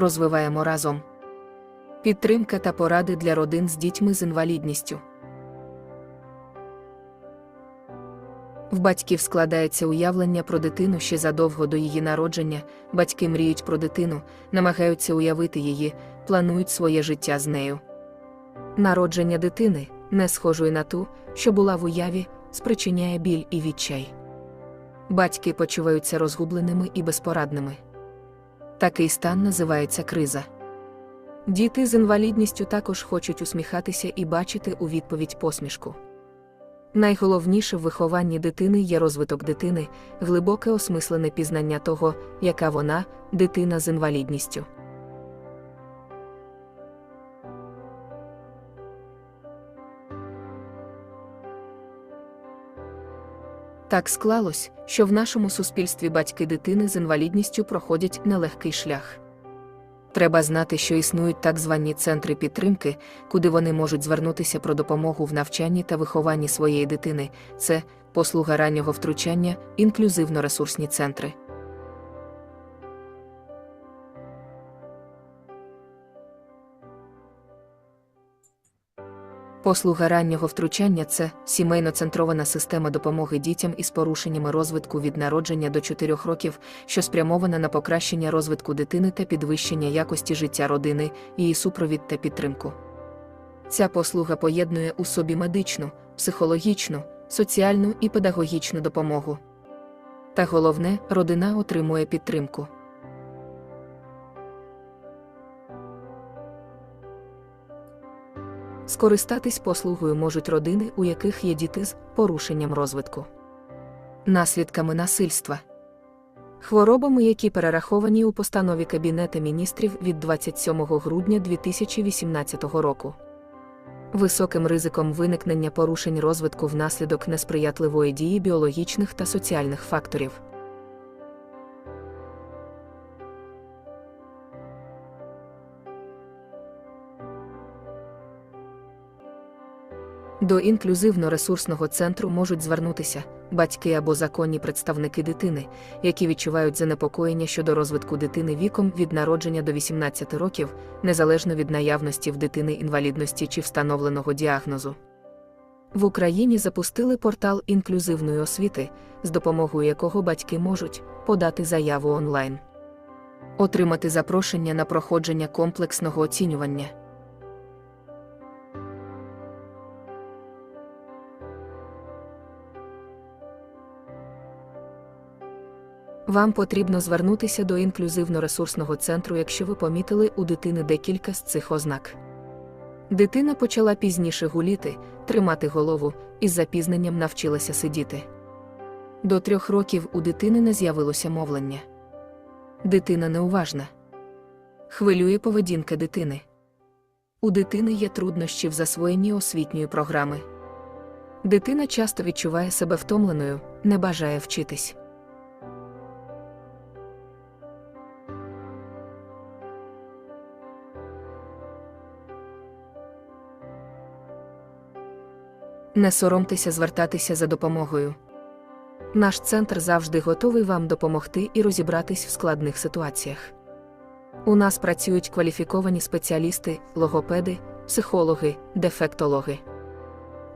розвиваємо разом. Підтримка та поради для родин з дітьми з інвалідністю. В батьків складається уявлення про дитину ще задовго до її народження, батьки мріють про дитину, намагаються уявити її, планують своє життя з нею. Народження дитини, не схожої на ту, що була в уяві, спричиняє біль і відчай. Батьки почуваються розгубленими і безпорадними. Такий стан називається криза. Діти з інвалідністю також хочуть усміхатися і бачити у відповідь посмішку. Найголовніше в вихованні дитини є розвиток дитини, глибоке осмислене пізнання того, яка вона, дитина з інвалідністю. Так склалось, що в нашому суспільстві батьки дитини з інвалідністю проходять нелегкий шлях. Треба знати, що існують так звані центри підтримки, куди вони можуть звернутися про допомогу в навчанні та вихованні своєї дитини. Це послуга раннього втручання, інклюзивно-ресурсні центри. Послуга раннього втручання це сімейно центрована система допомоги дітям із порушеннями розвитку від народження до 4 років, що спрямована на покращення розвитку дитини та підвищення якості життя родини, її супровід та підтримку. Ця послуга поєднує у собі медичну, психологічну, соціальну і педагогічну допомогу. Та головне, родина отримує підтримку. Скористатись послугою можуть родини, у яких є діти з порушенням розвитку, наслідками насильства, хворобами, які перераховані у постанові Кабінету міністрів від 27 грудня 2018 року, високим ризиком виникнення порушень розвитку внаслідок несприятливої дії біологічних та соціальних факторів. До інклюзивно-ресурсного центру можуть звернутися батьки або законні представники дитини, які відчувають занепокоєння щодо розвитку дитини віком від народження до 18 років, незалежно від наявності в дитини інвалідності чи встановленого діагнозу. В Україні запустили портал інклюзивної освіти, з допомогою якого батьки можуть подати заяву онлайн, отримати запрошення на проходження комплексного оцінювання. Вам потрібно звернутися до інклюзивно-ресурсного центру, якщо ви помітили у дитини декілька з цих ознак. Дитина почала пізніше гуліти, тримати голову і з запізненням навчилася сидіти. До трьох років у дитини не з'явилося мовлення. Дитина неуважна. Хвилює поведінка дитини. У дитини є труднощі в засвоєнні освітньої програми. Дитина часто відчуває себе втомленою, не бажає вчитись. Не соромтеся звертатися за допомогою. Наш центр завжди готовий вам допомогти і розібратись в складних ситуаціях. У нас працюють кваліфіковані спеціалісти, логопеди, психологи, дефектологи.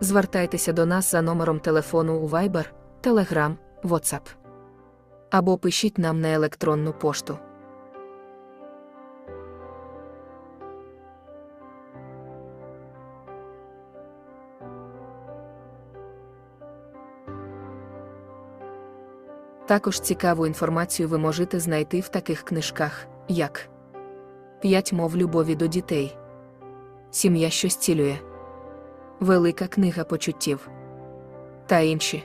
Звертайтеся до нас за номером телефону у Viber, Telegram, WhatsApp. Або пишіть нам на електронну пошту. Також цікаву інформацію ви можете знайти в таких книжках, як П'ять мов любові до дітей, Сім'я, що зцілює, Велика книга почуттів та інші.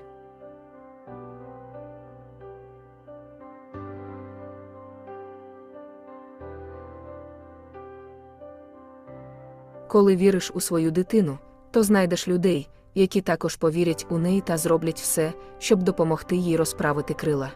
Коли віриш у свою дитину, то знайдеш людей, які також повірять у неї та зроблять все, щоб допомогти їй розправити крила.